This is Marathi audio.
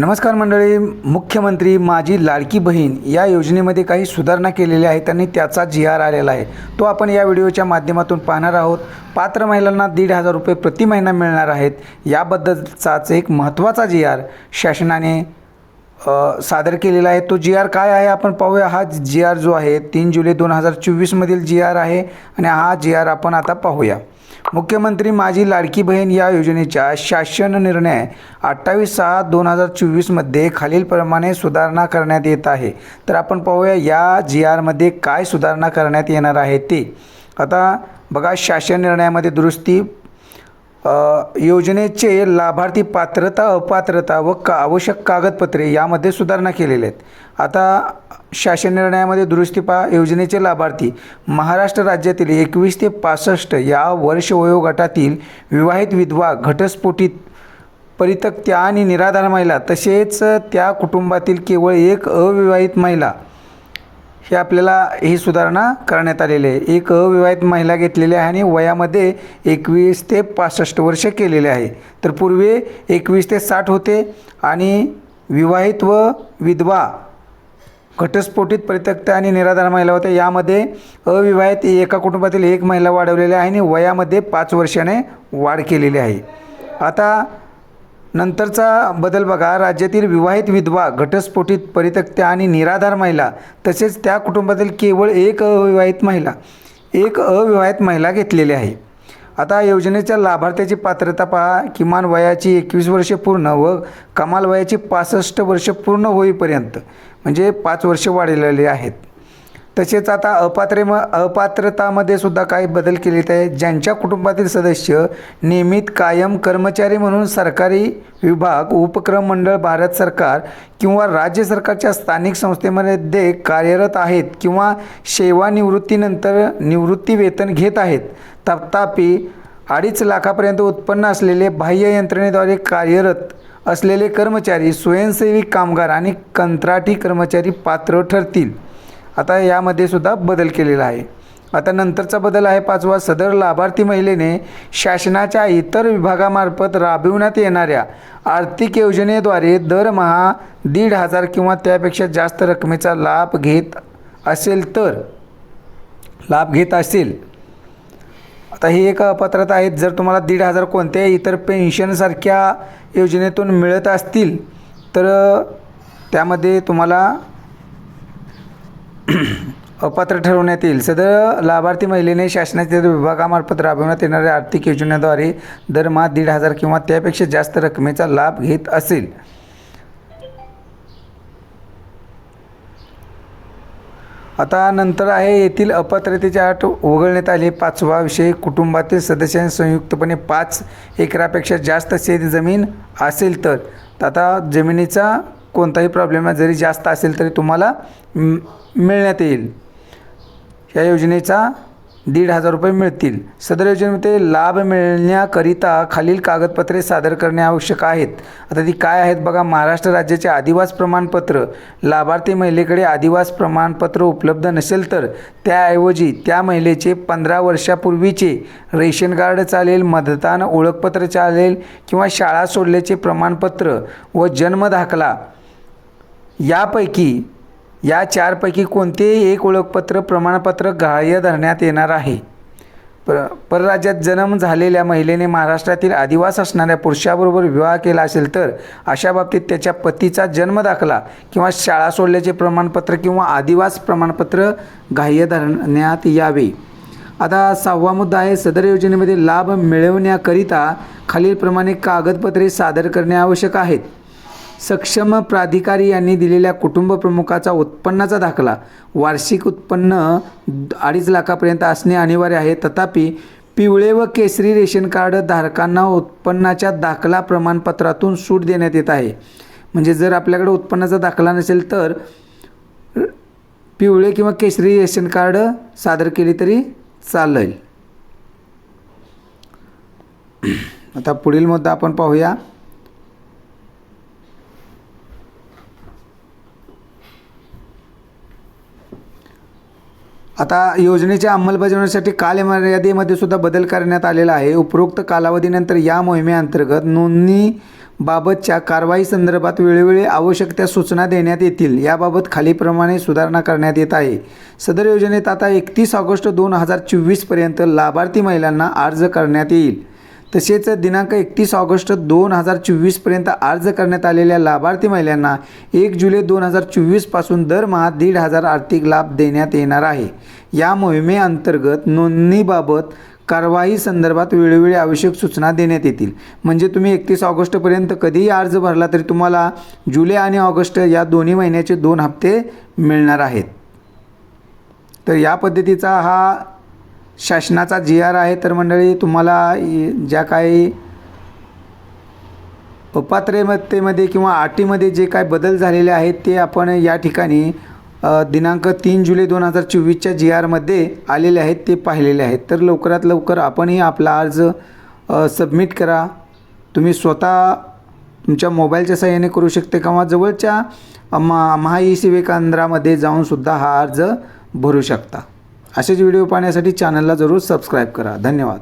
नमस्कार मंडळी मुख्यमंत्री माझी लाडकी बहीण या योजनेमध्ये काही सुधारणा केलेल्या आहेत आणि त्याचा जी आर आलेला आहे. तो आपण या व्हिडिओच्या माध्यमातून पाहणार आहोत. पात्र महिलांना दीड हजार रुपये प्रति महिना मिळणार आहेत. याबद्दलचाच एक महत्त्वाचा जी आर शासनाने सादर केलेला आहे. तो जी आर काय आहे आपण पाहूया. हा जी आर जो आहे तीन जुलै दोन हजार चोवीसमधील जी आर आहे आणि हा जी आर आपण आता पाहूया. मुख्यमंत्री माझी लाडकी बहीण या योजनेच्या शासन निर्णय अठ्ठावीस सहा दोन हजार चोवीसमध्ये खालीलप्रमाणे सुधारणा करण्यात येत आहे. तर आपण पाहूया या जी आरमध्ये काय सुधारणा करण्यात येणार आहे ते. आता बघा शासन निर्णयामध्ये दुरुस्ती योजनेचे लाभार्थी पात्रता अपात्रता व का आवश्यक कागदपत्रे यामध्ये सुधारणा केलेल्या आहेत. आता शासन निर्णयामध्ये दुरुस्ती पा योजनेचे लाभार्थी महाराष्ट्र राज्यातील एकवीस ते पासष्ट या वर्ष वयोगटातील विवाहित विधवा घटस्फोटित परितक्त्या आणि निराधार महिला तसेच त्या कुटुंबातील केवळ एक अविवाहित महिला हे आपल्याला ही सुधारणा करण्यात आलेली आहे. एक अविवाहित महिला घेतलेली आहे आणि वयामध्ये एकवीस ते पासष्ट वर्ष केलेले आहे. तर पूर्वी एकवीस ते साठ होते आणि विवाहित व विधवा घटस्फोटित परित्यक्त आणि निराधार महिला होत्या. यामध्ये अविवाहित एका कुटुंबातील एक महिला वाढवलेली आहे आणि वयामध्ये पाच वर्षाने वाढ केलेली आहे. आता नंतरचा बदल बघा. राज्यातील विवाहित विधवा घटस्फोटित परित्यक्त्या आणि निराधार महिला तसेच त्या कुटुंबातील केवळ एक अविवाहित महिला एक अविवाहित महिला घेतलेली आहे. आता योजनेच्या लाभार्थ्याची पात्रता पहा. किमान वयाची एकवीस वर्षे पूर्ण व कमाल वयाची पासष्ट वर्ष पूर्ण होईपर्यंत म्हणजे पाच वर्ष वाढलेली आहेत. तसेच आता अपात्रे म अपात्रतामध्ये सुद्धा काही बदल केलेत आहे ज्यांच्या कुटुंबातील सदस्य नियमित कायम कर्मचारी म्हणून सरकारी विभाग उपक्रम मंडळ भारत सरकार किंवा राज्य सरकारच्या स्थानिक संस्थेमध्ये कार्यरत आहेत किंवा सेवानिवृत्तीनंतर निवृत्ती वेतन घेत आहेत. तथापि अडीच लाखापर्यंत उत्पन्न असलेले बाह्य यंत्रणेद्वारे कार्यरत असलेले कर्मचारी स्वयंसेवी कामगार आणि कंत्राटी कर्मचारी पात्र ठरतील. आता यामध्ये सुद्धा बदल केलेला आहे. आता नंतरचा बदल आहे पाचवा. सदर लाभार्थी महिलेने शासनाच्या इतर विभागामार्फत राबविण्यात येणाऱ्या आर्थिक योजनेद्वारे दरमहा दीड हजार किंवा त्यापेक्षा जास्त रकमेचा लाभ घेत असेल तर लाभ घेत असेल. आता ही एक अपात्रता आहेत. जर तुम्हाला दीड हजार कोणत्याही इतर पेन्शनसारख्या योजनेतून मिळत असतील तर त्यामध्ये तुम्हाला अपात्र ठरवण्यात येईल. सदर लाभार्थी महिलेने शासनाच्या विभागामार्फत राबवण्यात येणाऱ्या आर्थिक योजनेद्वारे दरमहा दीड हजार किंवा त्यापेक्षा जास्त रकमेचा लाभ घेत असेल. आता नंतर आहे येथील अपात्रतेची अट वगळण्यात आली. पाचवा विषय कुटुंबातील सदस्यांनी संयुक्तपणे पाच एकरापेक्षा जास्त शेत जमीन असेल तर तर. आता जमिनीचा कोणताही प्रॉब्लेम जरी जास्त असेल तरी तुम्हाला मिळण्यात येईल. या योजनेचा दीड हजार रुपये मिळतील. सदर योजनेमध्ये लाभ मिळण्याकरिता खालील कागदपत्रे सादर करणे आवश्यक आहेत. आता ती काय आहेत बघा महाराष्ट्र राज्याचे आदिवास प्रमाणपत्र. लाभार्थी महिलेकडे आदिवास प्रमाणपत्र उपलब्ध नसेल तर त्याऐवजी त्या महिलेचे पंधरा वर्षापूर्वीचे रेशन कार्ड चालेल मतदान ओळखपत्र चालेल किंवा शाळा सोडल्याचे प्रमाणपत्र व जन्म दाखला यापैकी या चारपैकी कोणतेही एक ओळखपत्र प्रमाणपत्र ग्राह्य धरण्यात येणार आहे. पर परराज्यात जन्म झालेल्या महिलेने महाराष्ट्रातील आदिवास असणाऱ्या पुरुषाबरोबर विवाह केला असेल तर अशा बाबतीत त्याच्या पतीचा जन्म दाखला किंवा शाळा सोडल्याचे प्रमाणपत्र किंवा आदिवास प्रमाणपत्र ग्राह्य धरण्यात यावे. आता सहावा मुद्दा आहे सदर योजनेमध्ये लाभ मिळवण्याकरिता खालीलप्रमाणे कागदपत्रे सादर करणे आवश्यक आहेत. सक्षम प्राधिकारी यांनी दिलेल्या कुटुंब प्रमुखाचा उत्पन्नाचा दाखला. वार्षिक उत्पन्न अडीच लाखापर्यंत असणे अनिवार्य आहे. तथापि पिवळे व केसरी रेशन कार्ड धारकांना उत्पन्नाच्या दाखला प्रमाणपत्रातून सूट देण्यात येत आहे. म्हणजे जर आपल्याकडे उत्पन्नाचा दाखला नसेल तर पिवळे किंवा केसरी रेशन कार्ड सादर केले तरी चालेल. आता पुढील मुद्दा आपण पाहूया. आता योजनेच्या अंमलबजावणीसाठी कालमर्यादेमध्ये सुद्धा बदल करण्यात आलेला आहे. उपरोक्त कालावधीनंतर या मोहिमेअंतर्गत नोंदणी बाबतच्या कारवाई संदर्भात वेळोवेळी आवश्यक त्या सूचना देण्यात येतील. याबाबत खालीप्रमाणे सुधारणा करण्यात येत आहे. सदर योजनेत आता एकतीस ऑगस्ट दोन हजार चोवीसपर्यंत लाभार्थी महिलांना अर्ज करण्यात येईल. तसेच दिनांक एकतीस ऑगस्ट दोन हजार चोवीसपर्यंत अर्ज करण्यात आलेल्या लाभार्थी महिलांना एक जुलै दोन हजार चोवीसपासून दरमहा दीड हजार आर्थिक लाभ देण्यात येणार आहे. या मोहिमेअंतर्गत नोंदणीबाबत कारवाई संदर्भात वेळोवेळी आवश्यक सूचना देण्यात येतील. म्हणजे तुम्ही एकतीस ऑगस्टपर्यंत कधीही अर्ज भरला तरी तुम्हाला जुलै आणि ऑगस्ट या दोन्ही महिन्याचे दोन हप्ते मिळणार आहेत. तर या पद्धतीचा हा शासनाचा जी आर आहे तर मंडळी तुम्हाला ज्या काही अपात्रतेमध्ये किंवा आटीमध्ये जे काय बदल झालेले आहेत ते आपण या ठिकाणी दिनांक तीन जुलै दोन हजार चोवीसच्या जी आरमध्ये आलेले आहेत ते पाहिलेले आहेत. तर लवकरात लवकर आपणही आपला अर्ज सबमिट करा. तुम्ही स्वतः तुमच्या मोबाईलच्या सहाय्याने करू शकते किंवा जवळच्या मा महा ई सेवे केंद्रामध्ये जाऊनसुद्धा हा अर्ज भरू शकता. असेच व्हिडिओ पाहण्यासाठी चॅनलला जरूर सबस्क्राईब करा. धन्यवाद.